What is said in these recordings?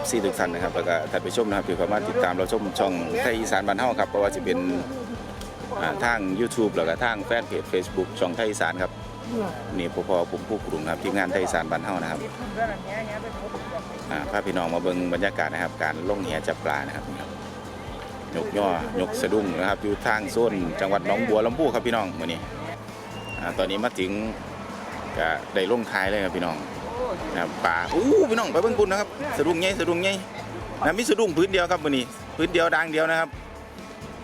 วัสดีครับ FC ทุกท่านนะครับแล้วก็ท่านผู้ชมนะครับที่เข้ามาติดตามเราชมช่องไทยอีสานบ้านเฮาครับเพราะว่าจะเป็นอ่าทาง YouTube แล้วก็ทางแฟนเพจ Facebook ช่องไทยอีสานครับนี่พอพอผมผู้กลุ่มครับทีมงานไทยอีสานบ้านเฮานะครับอ่าพาพี่น้องมาเบิ่งบรรยากาศนะครับ การล่องแหจับปลานะครับนี่ครับยกย่อยกสะดุ้งนะครับอยู่ทางโซนจังหวัดหนองบัวลำพูครับพี่น้องมื้อนี้อ่าตอนนี้มาถึงก็ได้ลงท้ายเลยครับพี่น้อง นะป่าอู้พี่น้องไปเบิ่งคุณนะครับสะดุ้งใหญ่สะดุ้งใหญ่นะมีสะดุ้งพื้นเดียวครับมื้อนี้พื้นเดียวดังเดียวนะครับ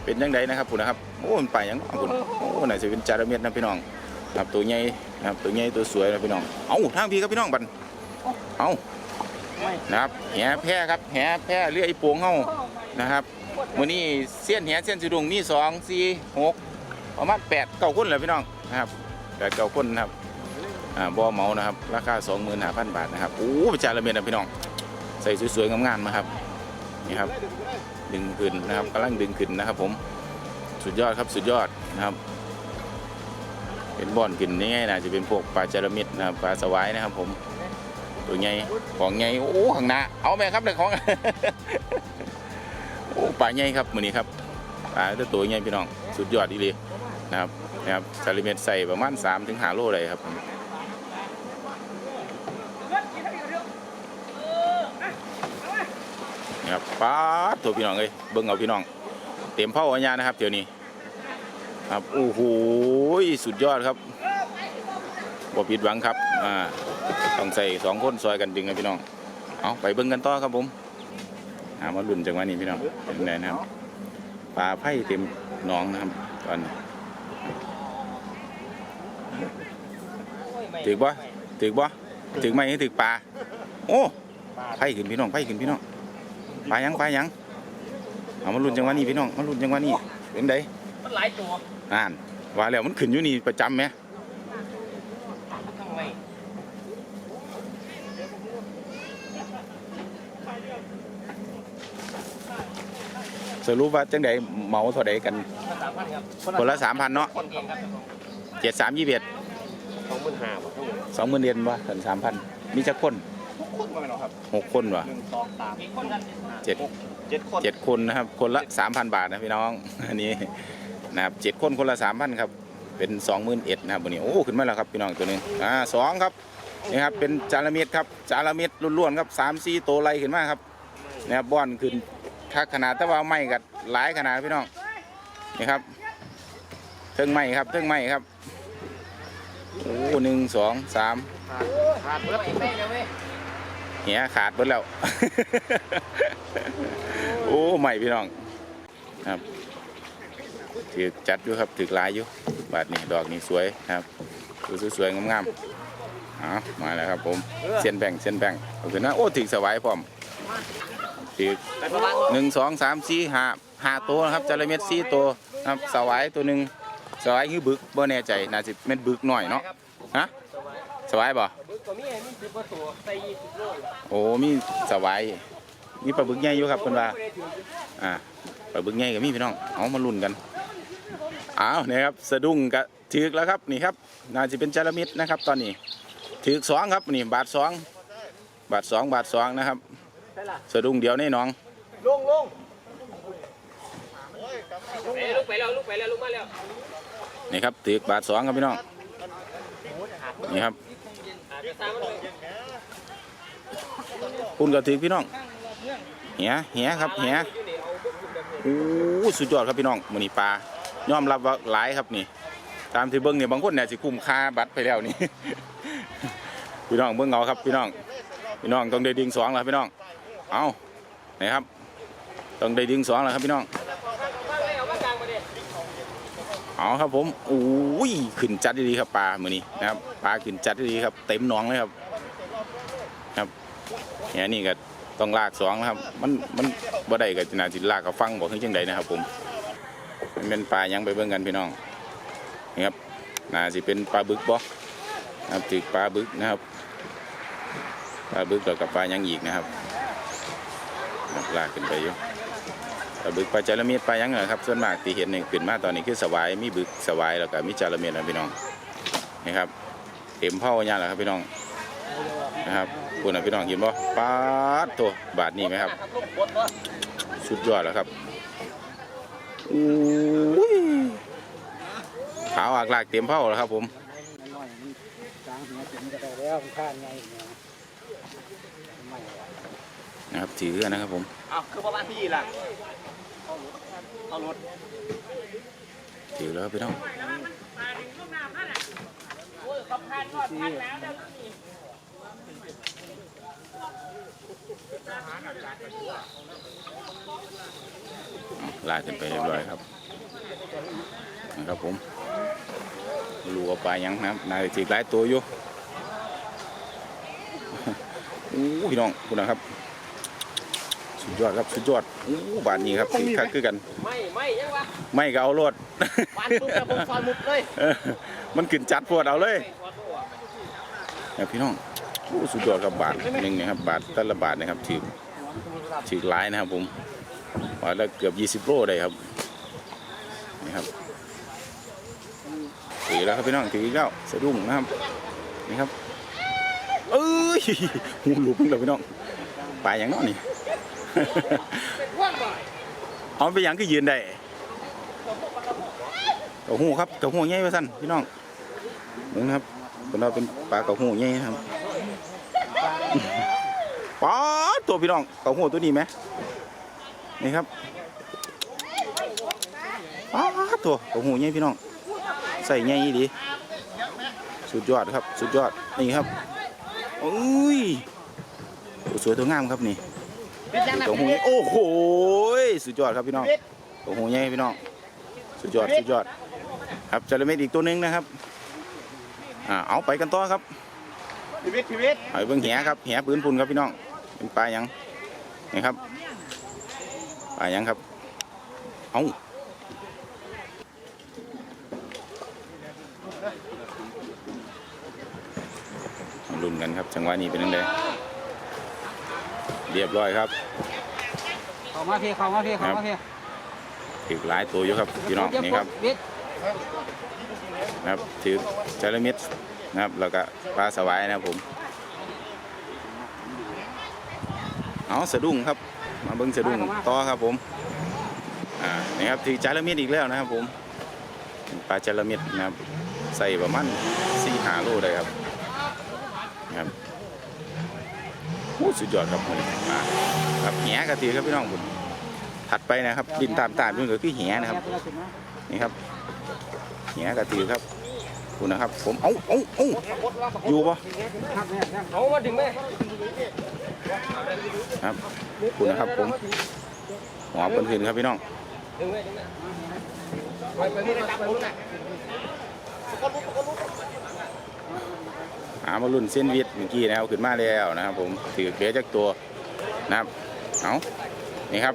เป็นยังไงนะครับคุณนะครับโอ้มันไปยังคุณโอ้น่าจะเป็นจาระเม็ดนะพี่น้องครับตัวใหญ่นะครับตัวใหญ่ตัวสวยนะพี่น้องเอ้าทางพี่ครับพี่น้องบันเอ้านะครับแหแพร่ครับแหแพร่เรือไอ้ป่งเฮานะครับมื้อนี้เส้นแหเส้นสะดุ้งมีสองสี่หกประมาณแปดเก้าคนเลยพี่น้องนะครับแปดเก้าคนนะครับ บ่อเมานะครับ ราคา25,000 บาทนะครับโอ้ประจาระเมียนะพี่น้อง ใส่สวยๆงามๆมาครับนี่ครับ ดึงขึ้นนะครับกำลังดึงขึ้นนะครับผมสุดยอดครับสุดยอดนะครับ เป็นบ่อนขึ้นนี่ไงนะจะเป็นพวกปลาจาระเม็ดนะครับปลาสวายนะครับ ผมตัวใหญ่ของใหญ่โอ้ข้างหน้าเอาแม่ครับเด็กของโอ้ปลาใหญ่ครับมือนี้ครับปลาตัวใหญ่พี่น้อง สุดยอดดีเลยนะครับนะครับจาระเม็ดใส่ประมาณ3ถึง5โลเลยครับ นี่ครับป้าดตัวพี่น้องเอ้ยเบิ่งเอาพี่น้อง เต็มเผาอัญญานะครับเดี๋ยวนี้ครับโอ้โหสุดยอดครับบ่ผิดหวังครับอ่าต้องใส่สองคนซอยกันดึงนะพี่น้องเอาไปเบิ่งกันต่อครับผมหามาลุ่นจังหวะนี้พี่น้องเป็นไงนะครับปลาไผ่เต็มหนองนะครับตอนนี้ถึกบ่ถึกบ่ถึกไหมถึกปลาโอ้ไผ่ขึ้นพี่น้องไผ่ขึ้นพี่น้อง ปลายังปลายังเอามาลุ้นจังหวะนี้พี่น้องมาลุ้นจังหวะนี้เป็นไดมันหลายตัวอ่านว่าแล้วมันขึ้นอยู่นี่ประจำไหมทำไมสรุปว่าจังไดเหมาเท่าใดกันมัน สามพันครับคนละสามพันเนาะคนเองครับเจ็ดสามยี่สิบเอ็ดสองหมื่นห้าบาททั้งหมดสองหมื่นเยนวะถึงสามพันมีจักคน คนมาไหมเนาะครับหกคนวะหนึ่งสองสามคนครับเจ็ดเจ็ดคนเจ็ดคนนะครับ คนละสามพันบาทนะพี่น้องอันนี้นะครับเจ็ดคนคนละสามพันครับ เป็นสองหมื่นเอ็ดนะครับวันนี้โอ้ขึ้นมาแล้วครับพี่น้องตัวหนึงอ่าสองครับนี่ครับเป็นจาระเม็ดครับจาระเม็ดล้วนๆครับสามสี่ตัวไล่ขึ้นมาครับนะครับบ้อนขึ้นคักขนาดแต่ว่าไม่กัหลายขนาดพี่น้องนี่ครับเทิงไม้ครับเทิงไม้ครับโอ้หนึ่งสองสามขาดเบิร์ดแม่ยังไม่ เหียขาดหมดแล้ว โอ้ใหม่พี่น้องครับถือจัดอยู่ครับถือลายอยู่บาทนี้ดอกนี้สวยครับดูสวยๆงามๆเอามาแล้วครับผมเส้นแบ่งเส้นแบ่งเอาขึ้นนะโอ้ถือสวายพร้อมถือหนึ่งสองสามสี่ห้าห้าตัวนะครับจระเม็ดสี่ตัวนะครับสวายตัวหนึ่งสวายคือบึกบ่แน่ใจน่าจะเป็นบึกหน่อยเนาะฮะ สวายบ่บึกตัวมีมีสิบกว่าตัวใส่ยี่สิบโลโอ้มีสวายมีปลาบึกใหญ่อยู่ครับเพิ่นว่าอ่าปลาบึกใหญ่ก็มีพี่น้องเอามาลุ้นกันอ้าวนี่ครับสะดุ้งก็ถือกแล้วครับนี่ครับน่าจะเป็นจระเม็ดนะครับ ตอนนี้ถือกสองครับนี่บาทสองบาทสองบาทสองนะครับใช่ล่ะสะดุ้งเดียวแน่น้องลงลงเอ้ยลุกไปแล้วลุกไปแล้วลุกมาแล้วนี่ครับถือกบาทสองครับพี่น้องนี่ครับ อาจจะตามมาเลยคุณก็ถือพี่น้องเหียเหียครับเหียโอ้สุดยอดครับพี่น้องมือนี้ปลายอมรับว่าหลายครับนี่ ตามที่เบิ่งเนี่ยบางคนเนี่ยสิคุ้มค่าบัตรไปแล้วนี่พี่น้องเบิ่งเอาครับพี่น้อง พี่น้องต้องได้ดึงสองแล้วพี่น้อง เอาไหนครับ ต้องได้ดึงสองแล้วครับพี่น้อง มาเลยเอามากลางมาเด็ เอาครับผมโอ้ยขึ้นจัดดีครับปลามือนี้นะครับปลาขึ้นจัดดีครับ เต็มหนองเลยครับ ครับเนี่ยนี่ก็ต้องลากสองนะครับ มันมันบ่ได้ก็น่าสิลากกับฟังบ่คือจังใดนะครับผมมันเป็นปลายังไปเบิ่งกันพี่น้องนี่ครับน่าสิเป็นปลาบึกบ่นะครับถึกปลาบึกนะครับปลาบึกแล้วกับปลายังอีกนะครับลากขึ้นไปอยู่ บึกปลาจาระเม็ดปลายังเหรอครับส่วนมากที่เห็นนี่ขึ้นมาตอนนี้คือสวายมีบึกสวายแล้วก็มีจาระเม็ดนะพี่น้องนี่ครับเต็มเผาเนี่ยแหละครับพี่น้องนะครับคุณนะพี่น้องเห็นบ่ปาดตัวบาทนี่ไหมครับ สุดยอดแล้วครับอุ้ยขาวอากลากเต็มเผาแล้วครับผม น้อยมันจางหัวถึงก็ได้แล้วมันข้านไงเนี่ยไม่นะครับถือกันนะครับผมอ้าวคือประมาณพี่ล่ะเอารถถือแล้วครับพี่น้องลาดกันไปเรียบร้อยครับนะครับผมรู้ว่าปลายังนะครับนายจีกหลายตัวอยู่อู้พี่น้องคุณนะครับ สุดยอดครับสุดยอดอู้บานนี้ครับคือคักคือกัน ไม่ไม่ยังวะไม่ก็เอารถปานปุ๊บแล้วผมซอยมุดเลยเออมันขึ้นจัดปวดเอาเลยนะพี่น้องอู้สุดยอดครับบาทหนึ่งนะครับบาทแต่ละบาทนะครับถือถือหลายนะครับผมบาทละเกือบ 20โลได้ครับนี่ครับถือแล้วครับพี่น้องถืออีกแล้วสะดุ้งนะครับนี่ครับเอ้ยหูหลุมเลยพี่น้องปลาอย่างน้อนี่ เอาไปย่างก็ยืนได้กระหูครับกระหูใหญ่ไปสั่นพี่น้องนี่นะครับเป็นเราเป็นปลากระหูใหญ่ครับป๊าตัวพี่น้องกระหูตัวนี้ไหมนี่ครับป๊าตัวกระหูใหญ่พี่น้อง ใส่ใหญ่ดีสุดยอดครับ สุดยอดนี่ครับโอ้ยสวยตัวงามครับนี่ ตัวหูใหญ่โอ้โหสุดยอดครับพี่น้องตัวหูใหญ่พี่น้องสุดยอดสุดยอด ครับจระเม็ดอีกตัวหนึงนะครับอ่าเอาไปกันต่อครับชีวิตชีวิตเอาไปเบิ่งแหครับแหปืนพุ่นครับพี่น้องเป็นปลาหยังนี่ครับปลาหยังครับเอามาลุ้นกันครับจังหวะนี้เป็นยังไง เรียบร้อยครับเข้ามาพี่เข้ามาพี่เข้ามาพี่ถือหลายตัวอยู่ครับพี่น้องนี่ครับวิทนะครับถือจระเม็ดนะครับแล้วก็ปลาสวายนะครับผมเอาสะดุ้งครับ มาเบิ้งสะดุ้งต่อครับผมอ่านี่ครับถือจระเม็ดอีกแล้วนะครับผมเป็นปลาจระเม็ดนะครับใส่ประมาณสี่หาโลได้ครับนะครับโอ้ สุดยอดครับผมมาครับแหกะถือครับพี่น้องผมถัดไปนะครับดินตามตามนี่ก็คือแหนะครับนี่ครับเหียกะตือครับคุณนะครับ ผมเอ้าเอ้าเอ้าอยู่ปะเอามาถึงไหมครับคุณนะครับผมหัวเปิ้นขึ้นครับพี่น้องไปไปที่ระดับผมนะ หามารุ่นเส้นวิทย์เมื่อกี้นะครับขึ้นมาแล้วนะครับ ผมถือเบียจากตัวนะครับเอานี่ครับ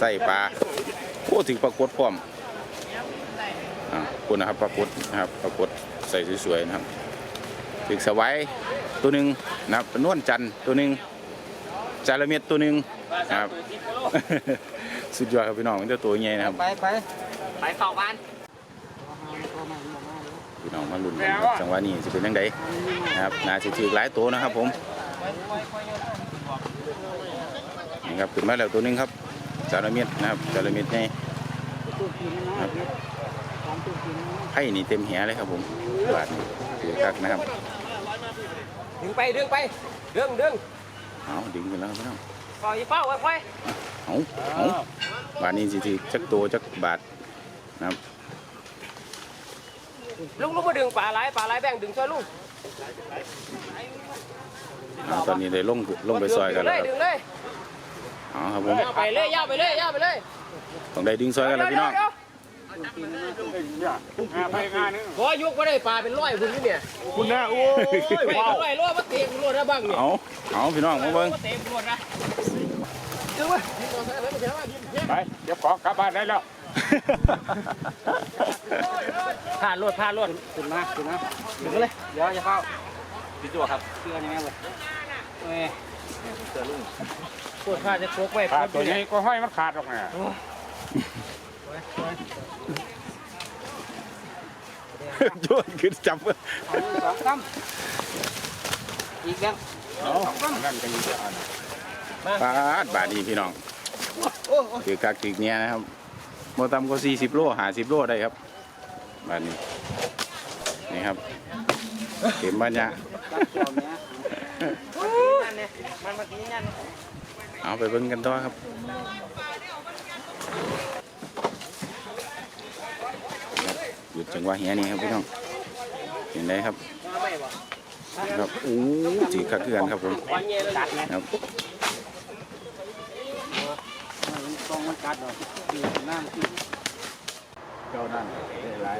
ใส่ปลาโอ้ถือปลากดพร้อมอ่าคุณนะครับปลากดนะครับปลากดใส่สวยๆนะครับถือสวายตัวหนึ่งนะครับนวลจันตัวหนึ่งจาระเม็ดตัวหนึ่งนะครับ สุดยอดครับพี่น้องมันจะตัวใหญ่นะครับ ไปไปไปเฝ้าบ้าน พี่น้องมาลุ้นกันครับจังหวะนี้จะเป็นยังไงนะครับน่าจะถือหลายตัวนะครับผมนี่ครับขึ้นมาแล้วตัวหนึงครับจาระเม็ดนะครับจาระเม็ดใหญ่ตู้กินนะวิทตามตู้กินนะไข่นี่เต็มแหเลยครับผมบาทนี่ถือคักนะครับดึงไปดึงไปดึงดึงเอาดึงกันแล้วครับพี่น้องปล่อยเป้าไว้ไว้เอาเอาบาทนี้สิถือจักตัวจักบาทนะครับ ลุงลุงมาดึงปลาไหลปลาไหลแบ่งดึงช่วยลุงเอาตอนนี้ได้ลงลงไปซอยกันแล้วครับดึงเลยเอาครับผมไปเลยยาวไปเลยยาวไปเลยต้องได้ดึงซอยกันแล้วพี่น้อง ขอยกมาได้ปลาเป็นร้อยคุณนี่เนี่ยคุณนะโอ้ยไม่ว้าวร้อยร้อยมาเตะคุณรวดนะบ้างเนี่ยเอาเอาพี่น้องมาเบิ่งมาเตะคุณรวดนะดึงไว้ไปเดี๋ยวขอกลับบ้านได้แล้ว ผ่านรวดผ่านรวดขึ้นมาขึ้นมาดึงเลยเดี๋ยวอย่าเข้าพี่ตัวครับเชื่อยังไงวะเอ้ยปวดขาจะโคกไว้ขาดตัวนี้ก็ห้อยมันขาดออกมาโยนขึ้นจับเอาสองตั้มอีกแล้วเอานั่นกันอยู่ที่อันปาดบาทนี้พี่น้องถือกักถือเนี้ยนะครับ โมตำก็สี่สิบโลหาสิบโลได้ครับบาทนี้นี่ครับเข็มบ้านยะตัดเกี่ยวเนี้ยมันมากินยันเอาไปเบิ่งกันต่อครับหยุดจังหวะเฮียนี่ครับพี่น้องเห็นไหมครับครับโอ้ถือกักคือกันครับผมวันเย็นตัดนะครับ มัน ตรงมันกัดหรอกที่น้ำที่เจ้านั่นไร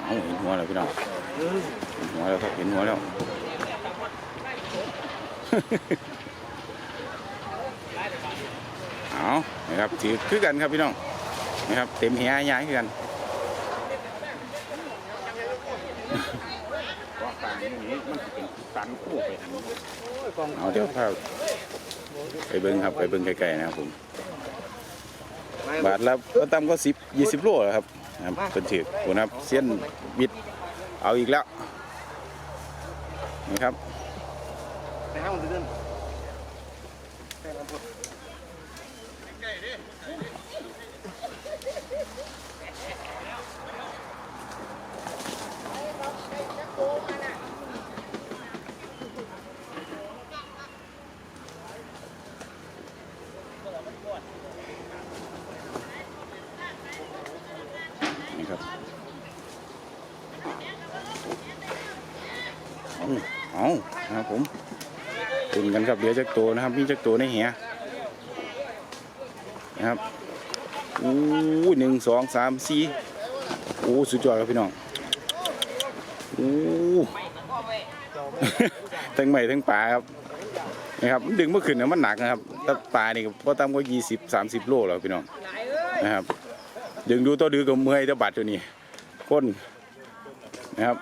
เอาเห็นหัวแล้วพี่น้องเห็นหัวแล้วครับเห็นหัวแล้วเอานะครับถือคือกันครับพี่น้องนะครับเต็มเฮียยายคือกันว่าการนี้มันเป็นสันคู่ไปทางนี้เอาเดี๋ยวพาไปเบิ้งครับไปเบิ้งไกลๆนะครับผม บาทละก็ต่ำก็สิบยี่สิบโลแล้วครับนะครับเป็นถือคุณครับเสี้ยนบิดเอาอีกแล้วนี่ครับ ไปห้างเดิน นี่ครับเอาเอานะครับผมตุนกัน ครับเดี๋ยวจักตัวนะครับ มีจักตัวในเหียนะครับอู้หนึ่งสองสามสี่โอ้สุดยอดครับพี่น้องโอ้ทั้งใหม่ทั้งปลาครับนะครับดึงเมื่อคืนเนี่ยมันหนักนะครับแต่ปลานี่ก็พอตามก็ยี่สิบสามสิบโลแล้วพี่น้องนะครับ ดึงดูตัวดือกับเมื่อยเจ้าบัดตัวนี้ก้นนะครับ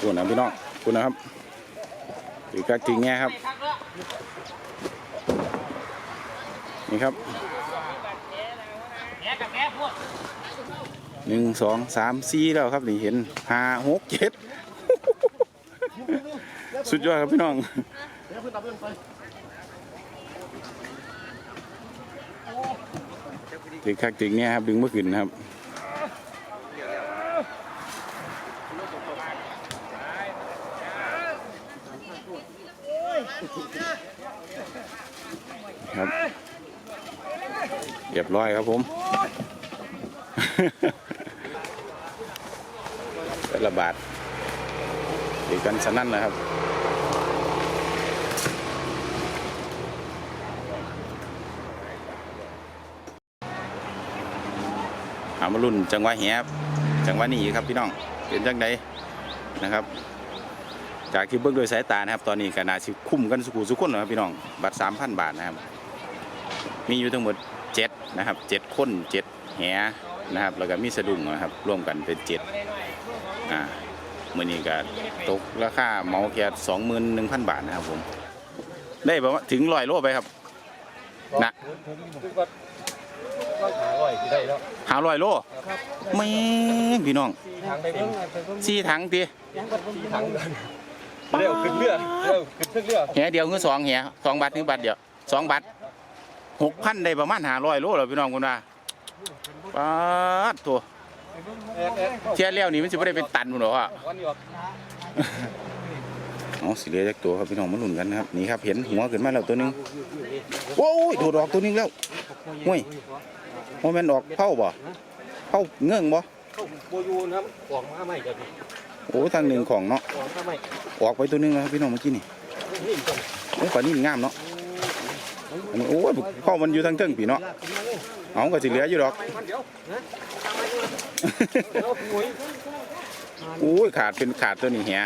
คุณนะพี่น้อง คุณนะครับถือกักจริงแง่ครับ นี่ครับแกกับแกพวกหนึ่งสองสามสี่แล้วครับนี่เห็นห้าหกเจ็ดสุดยอดครับพี่น้องถึงคักถึงเนี่ยครับดึงเมื่อคืนนะครับ เรียบร้อยครับผม แต่ละบาทตีกันสนั่นนะครับหามารุ่นจังหวะเหียบจังหวะนี้ครับพี่น้องเป็นจังไดนะครับ จากที่เบิ่งโดยสายตานะครับ ตอนนี้ก็น่าสิคุ้มกันสุขุสุขคนนะครับพี่น้องบัตรสามพันบาทนะครับ มีอยู่ทั้งหมด นะครับเจ็ดคนเจ็ดแหนะครับแล้วก็มีสะดุ้งนะครับร่วมกันเป็นเจ็ดอ่ามื่อนี้ก็ตกราคาเหมาแค่สองหมื่นหนึ่งพันบาทนะครับผม ได้ประมาณถึงร้อยโลไปครับนะก็ก็หาร่อยได้แล้วหาร้อยโลไม่งพี่น้องทางไปเบิ่งไปเบิ่งสี่ถังตียังก็สี่ถังเร็วขึ้นเรือเร็วขึ้นเรือแหเดียวคือสองแหสองบาทถึงบาทเดียวสองบาท หกพันได้ประมาณหาร้อยโลแล้วพี่น้องคุณว่าปาดตัวเอ็ดเอ็ดเที่ยแล้วนี่มันสิไม่ได้เป็นตันหมดหรอกอะวันนี้ออกเอาสิเหลือจากตัวครับพี่น้องมาลุ้นกันนะครับนี่ครับเห็นหัวขึ้นมาแล้วตัวหนึงโอ้ยโดดออกตัวหนึงแล้วห่วยโมเมนออกเผาบ่เผาเงื่องบ่เข้าโบยูนะครับออกมาใหม่จะดีโอ้ทางหนึ่งของเนาะออกมาใหม่ออกไปตัวหนึงแล้วครับพี่น้องเมื่อกี้นี่นี่ต้องโอ้ยปลานี่งามเนาะ อันนี้โอ้ยเผามันอยู่ทางเทิงพี่เนาะเอาก็สิเหลืออยู่ดอกโอ้ยขาดเป็นขาดตัวนี้เหีย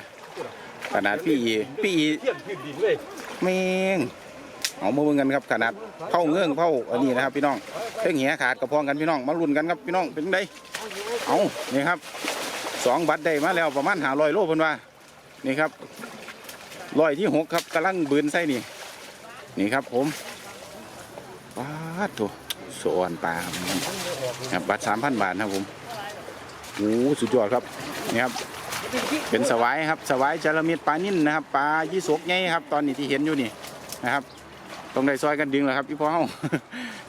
ขนาดพี่อีพี่อีเทียบพื้นดินเมงเอามาเบิ่งกันครับขนาดเผาเงื่องเผาอันนี้นะครับพี่น้องเทิงเหียขาดกระพองกันพี่น้องมาลุ้นกันครับพี่น้องเป็นจั่งใดเอานี่ครับสองบัตรได้มาแล้วประมาณหาร้อยโลเพิ่นว่านี่ครับรอยที่หกครับกำลังบืนใส่นี่นี่ครับผม ปาดโถสวนปลาครับครับบัตรสามพันบาทนะครับผมโอ้สุดยอดครับนี่ครับ เป็นสวายครับสวายจระเม็ดปลานิ่นนะครับปลายี่สกไงครับ ตอนนี้ที่เห็นอยู่นี่นะครับต้องได้ซอยกันดึงแหละครับพี่พ่อเฮา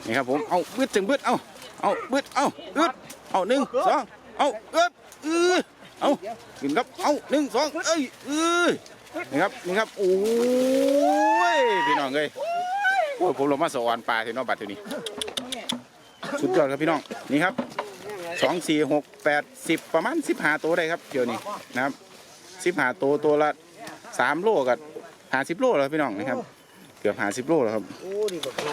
นี่ครับผมเอาบึดถึงบึดเอาเอาบึดเอาอึดเอาหนึ่งสองเอาอึดอือเอาขึ้นครับเอาหนึ่งสองเอ้ยอือนี่ครับนี่ครับโอ้ยพี่น้องเอ้ย โอ้ยผมลงมาสวรรค์ปลาที่นอบัดทีนี้สุดยอดครับพี่น้องนี่ครับสองสี่หกแปดสิบประมาณสิบห้าตัวได้ครับเดี๋ยวนี้นะครับสิบห้าตัวตัวละสามโลกับหาสิบโลแล้วพี่น้องนะครับเกือบหาสิบโลแล้วครับ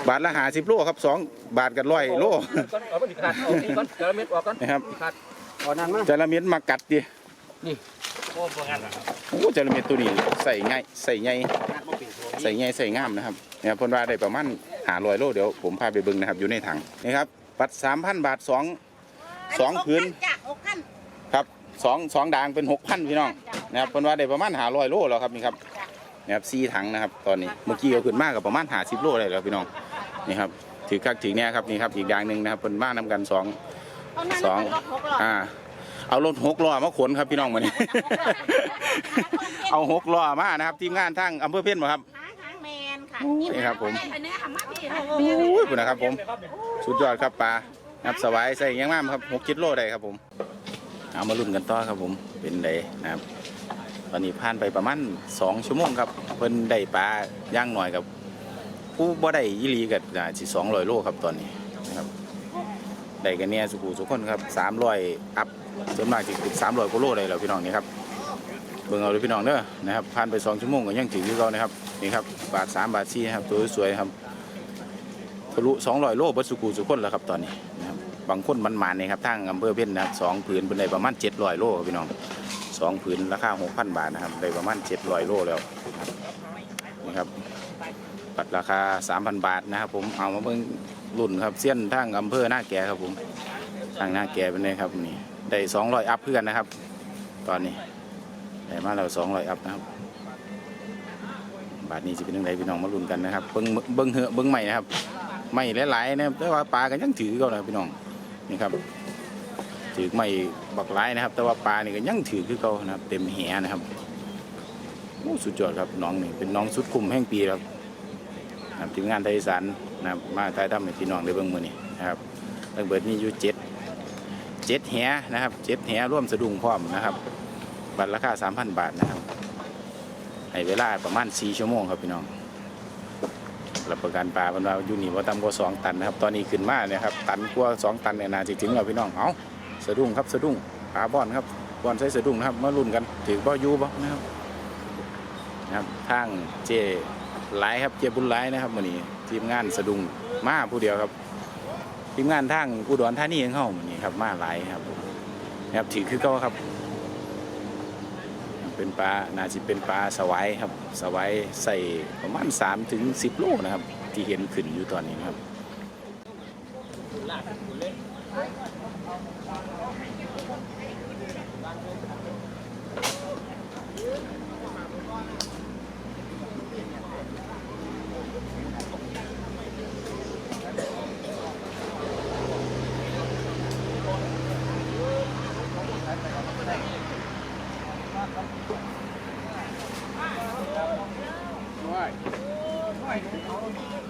บาทละหาสิบโลครับสองบาทกับร้อยโลก่อนเอาดิขาดเอานี่ก่อนเจอเม็ดออกก่อนนะครับขาดเอานั่นมาจระเม็ดมากัดดิโอ้บ่งั้นอ่โอ้จระเม็ดตัวนี้ใส่ง่ายใส่ใหญ่ใส่ใหญ่ใส่งามนะครับ เนี่ยเพนว่าได้ประมาณหาร้อยโลเดี๋ยวผมพาไปเบิ่งนะครับอยู่ในถังนี่ครับบัตรสามพันบาทสองสองพื้นจ้ะหกพันครับสองสองด่างเป็นหกพันพี่น้องนะครับเพนว่าได้ประมาณหาร้อยโลแล้วครับนี่ครับนะครับสี่ถังนะครับตอนนี้เมื่อกี้เอาขึ้นมากกับประมาณหาสิบโลได้แล้วพี่น้องนี่ครับถือคักถือเนี่ยครับนี่ครับอีกอย่างหนึ่งนะครับเป็นมากนำกันสองเอานั่นสองเป็นรถหกล้ออ่าเอารถหกล้อมาขนครับพี่น้องมานี่เอาหกล้อมานะครับทีมงานทั้งอำเภอเพี้ยนมาครับหางหางแม นค่ะนี่ครับผมไปเนี่ยค่ะมาพี่โอ้ยคุณนะครับผม สุดยอดครับปลานะครับสวายใส่ยังมากครับหกกิโลได้ครับผม เอามาลุ้นกันต่อครับผม เป็นไดนะครับ ตอนนี้ผ่านไปประมาณสองชั่วโมงครับ เพิ่นได้ปลาย่างหน่อยครับผู้บ่ได้ยีรีกับสิสองร้อยโลครับตอนนี้นะครับได้กันเนี่ยสุขุสุขคนครับสามร้อยอัพส่วนมากจะสามร้อยกว่าโลเลยแล้วพี่น้องนี่ครับเบิ่งเอาเลยพี่น้องเด้อนะครับผ่านไปสองชั่วโมงก็ยังถึงอยู่เรานะครับ นี่ครับบาทสามบาทสี่ครับตัวสวยๆครับทะลุสองร้อยโลเบัสุขุสุขคนแล้วครับตอนนี้นะครับบางคนมันๆนี่ครับทางอำเภอเพ็ญนะครับสองผืนเป็นได้ประมาณเจ็ดร้อยโลครับพี่น้องสองผืนราคาหกพันบาทนะครับได้ประมาณเจ็ดร้อยโลแล้วนะครับบปัดราคาสามพันบาทนะครับผมเอามาเบิ่งรุ่นครับเส้นทางอำเภอหน้าแก่ครับผมทางหน้าแก่เป็นไงครับนี่ได้สองร้อยอัพเพื่อนนะครับ ตอนนี้ได้มาแล้วสองร้อยอัพนะครับ บาทนี้จะเป็นยังไงพี่น้องมาลุ้นกันนะครับ เบิ้งเบิ้งเหอะเบิ้งใหม่นะครับไม่หลายๆนะครับแต่ว่าปลากันยังถือเขานะพี่น้องนี่ครับถือไม่บักไร้นะครับ แต่ว่าปลานี่ก็ยังถือคือเขานะครับ เต็มแหนะครับโอ้สุดยอดครับน้องนี่เป็นน้องสุดคุ้มแห่งปีครับนะทีมงานไทยสานนะครับมาถ่ายทำให้พี่น้องได้เบิ่งมือนี่นะครับตั้งเบิดนี่อยู่เจ็ดเจ็ดแหนะครับเจ็ดแหร่วมสะดุ้งพร้อมนะครับ บัตรราคาสามพันบาทนะครับ ให้เวลาประมาณสี่ชั่วโมงครับพี่น้องรับประกันปลาเป็นวาอยู่นี่ว่าต่ำกว่าสองตันนะครับ ตอนนี้ขึ้นมาเนี่ยครับตันกว่าสองตันเนี่ยนาจะถึงแล้วพี่น้องเอาสะดุ้งครับสะดุ้งปลาบอนครับบอนใช้สะดุ้งนะครับมาลุ้นกันถือบ่อยู่บ่นะครับนะครับทางเจหลายครับเจบุญหลายนะครับวันนี้ทีมงานสะดุ้งมาผู้เดียวครับ ทีมงานทางอุดรธานีของเข้าวันนี้ครับมาหลายครับนะครับถือคือเก็ครับ เป็นปลาน่าจะเป็นปลาสวายครับสวายใส่ประมาณ3ถึง10 โลนะครับ ที่เห็นขึ้นอยู่ตอนนี้นะครับ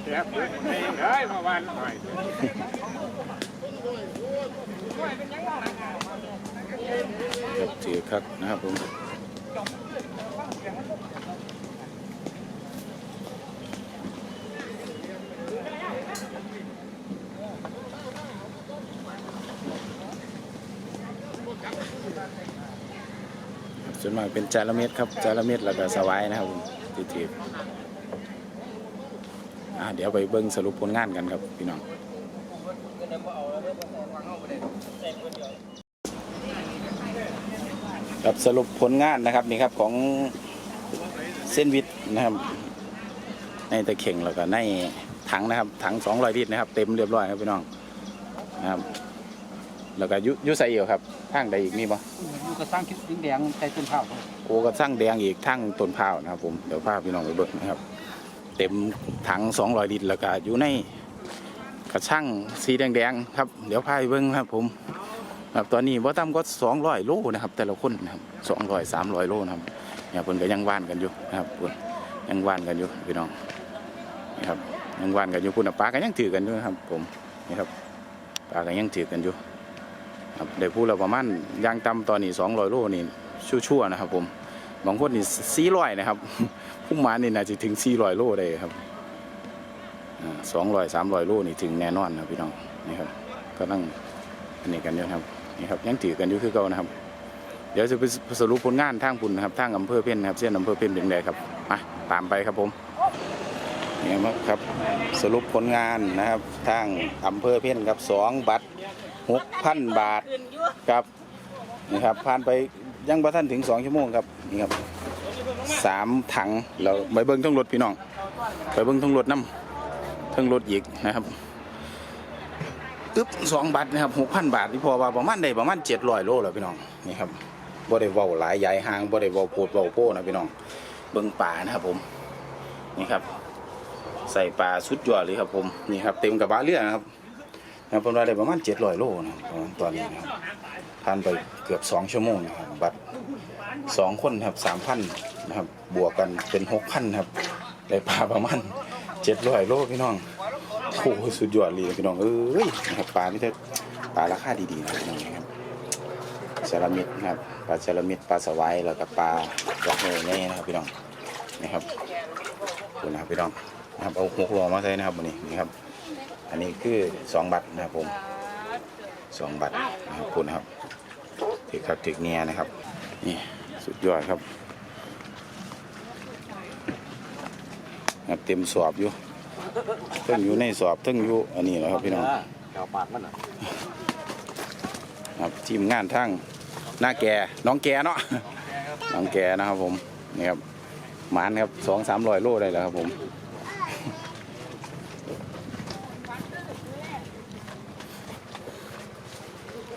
แซ่บเลยเฮ้ยมา วันหน่อยครับถือครับนะครับผมส่วนมากเป็นจาระเม็ดครับจาระเม็ดแล้วก็สวายนะครับผมถือถื ออ่าเดี๋ยวไปเบิ้งสรุปผลงานกันครับพี่น้องครับสรุปผลงานนะครับนี่ครับของเส้นวิทย์นะครับ ในตะเข่งแล้วก็ในถังนะครับถัง200ลิตรนะครับ เต็มเรียบร้อยครับพี่น้องนะครับ แล้วก็อยุยุใส่เอียวครับทางใดอีกมีบ่อยู่กระสร้างคิดดิ้งแดงใส่ต้นข้าวโอ้ก็สร้างแดงอีกทั้งต้นพร้าวนะครับผมเดี๋ยวพาพี่น้องไปเบิ่งนะครับ เต็มถัง200ลิตรแล้วก็อยู่ในกระช่างสีแดงๆครับ เดี๋ยวพาไปเบิ่งครับผมครับตอนนี้ว่าต่ำก็200โลนะครับ แต่ละคนนะครับ200 300โลนะครับเนี่ยเพิ่นก็ยังว่านกันอยู่นะครับเพิ่นยังว่านกันอยู่พี่น้องนะครับยังว่านกันอยู่คุณปลาก็ยังถือกันอยู่นะครับผมนี่ครับปลาก็ยังถือกันอยู่ครับได้พูดแล้วประมาณยางต่ำตอนนี้200โลนี่ชั่วๆนะครับผม บางคนนี่400นะครับพุ่งมานี่น่าจะถึง400โลได้ครับสองร้อยสามร้อยโลนี่ถึงแน่นอนนะพี่น้องนี่ครับก็ตั้งอันนี้กันอยู่นะครับนี่ครับยังถือกันอยู่คือเก่านะครับ เดี๋ยวจะไปสรุปผลงานทางปุ่นนะครับทางอำเภอเพ่นนะครับเส้นอำเภอเพ่นเป็นไงครับมาตามไปครับผมนี่ครับสรุปผลงานนะครับทางอำเภอเพ่นครับสองบัตรหกพันบาทครับนี่ครับผ่านไป ยังบ่ทันถึงสองชั่วโมงครับนี่ครับสามถังเราไปเบิ้งทั้งรถพี่น้องไปเบิ้งทั้งรถน้ำทั้งรถอีกนะครับอึ๊บสองบาทนะครับหกพันบาทที่พอว่าประมาณได้ประมาณเจ็ดร้อยโลแล้วพี่น้องนี่ครับบ่ได้เว้าหลายใหญ่ห่างบ่ได้เว้าโพดเว้าโป้นะพี่น้องเบิ่งป่านะครับผมนี่ครับ ใส่ปลาสุดยอดเลยครับผมนี่ครับเต็มกระบะเรือนะครับ นะครับผมว่าได้ประมาณเจ็ดร้อยโลนะครับตอนนี้นะครับผ่านไปเกือบสองชั่วโมงนะครับบัตรสองคนครับสามพันนะครับบวกกันเป็นหกพันครับได้ปลาประมาณเจ็ดร้อยโลพี่น้องโอ้สุดยอดเลยพี่น้องเอ้ยนะครับปลานี่ถ้าปลาราคาดีๆนะพี่น้องนะครับซาลามิดนะครับปลาซาลามิดปลาสวายแล้วก็ปลาหลักเลยนี่นะครับพี่น้องนะครับคุณนะครับพี่น้องนะครับเอาหกโลมาใส่นะครับวันนี้นี่ครับ อันนี้คือสองบัตรนะครับผมสองบัตรนะครับคุณนะครับถึกครับถึกเนียนะครับ นี่สุดยอดครับครับเต็มสอบอยู่เทั้งอยู่ในสอบเทั้งอยู่อันนี้แหละครับพี่น้องเจ้าปากมันอะครับทีมงานทั้งหน้าแก่น้องแก่เนาะน้องแก่นะครับผมนี่ครับหมานครับสองสามร้อยโลได้แล้วครับผม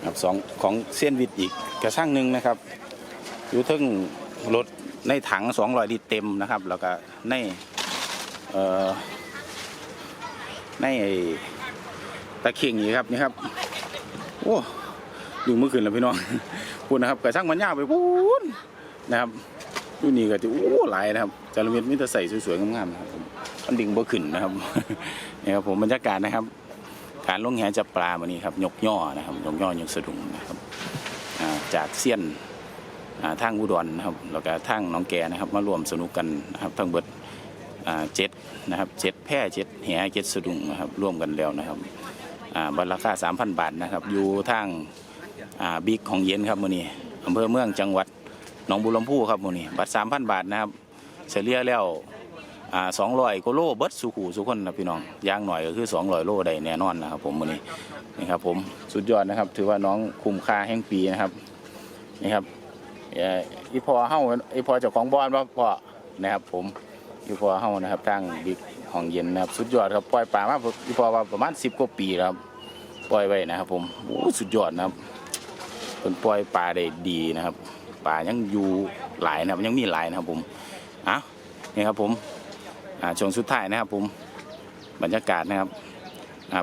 ครับ สองของเส้นวิทย์อีกกระช่างหนึ่งนะครับ อยู่ทั้งรถในถังสองร้อยลิตรเต็มนะครับ แล้วก็ในเอ่อในตะเข่งนี่ครับนี่ครับโอ้ดูเมื่อคืนแล้วพี่น้องพูดนะครับกระช่างมันยาวไปพูนนะครับดูนี่ก็จะโอ้หลายนะครับจารุเม็ดมิตรใส่สวยๆงามๆนะครับผมมันดึงบ่ขึ้นนะครับนี่ครับผมบรรยากาศนะครับ การลงแหจับปลาวันนี้ครับยกย่อนะครับยกย่อยกสะดุงนะครับจากเซียนทางอุดรนะครับแล้วก็ทางน้องแกนะครับมารวมสนุกกันนะครับทั้งเบิดเจ็ดนะครับเจ็ดแพร่เจ็ดแหเจ็ดสะดุงนะครับร่วมกันแล้วนะครับบัตรราคา3,000บาทนะครับอยู่ทางบิ๊กของเย็นครับมื้อนี้อำเภอเมืองจังหวัดหนองบัวลำพูครับมื้อนี้บัตร3,000บาทนะครับเฉลี่ยแล้ว อ่า200กิโลเบิดสุขูสุคนนะพี่น้องย่างหน่อยก็คือ200โลได้แน่นอนนะครับผมมื้อนี้นี่ครับผมสุดยอดนะครับ ถือว่าน้องคุ้มค่าแห่งปีนะครับนี่ครับเอ่ออีพอเฮาอีพอเจ้าของบอนว่าพ่อนะครับ ผมอยู่พอเฮานะครับทางบิ๊กห้องเย็นนะครับ สุดยอดครับปล่อยปลามาอยู่พอว่าประมาณ10กว่าปีแล้วครับปล่อยไว้นะครับ ผมโอ้สุดยอดนะครับเพิ่นปล่อยปลาได้ดีนะครับปลายังอยู่หลายนะครับยังมีหลายนะครับผมอะนี่ครับผม ช่วงสุดท้ายนะครับผมบรรยากาศนะครับ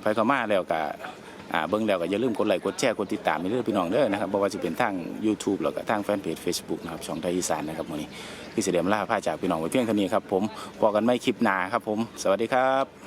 ไปเข้ามาแล้วก็อ่าเบิ้งแล้วก็อย่าลืมกดไลค์กดแชร์กดติดตามมิเรื่อพี่น้องเด้อนะครับบ่ว่าจะเป็นทาง YouTube แล้วก็ทางแฟนเพจ Facebook นะครับช่องไทยอีสานนะครับมื้อนี้พี่เสด็จล่าผ้าจากพี่น้องไว้เพียงเท่านี้ครับผมพอกันไม่คลิปหนาครับผม สวัสดีครับ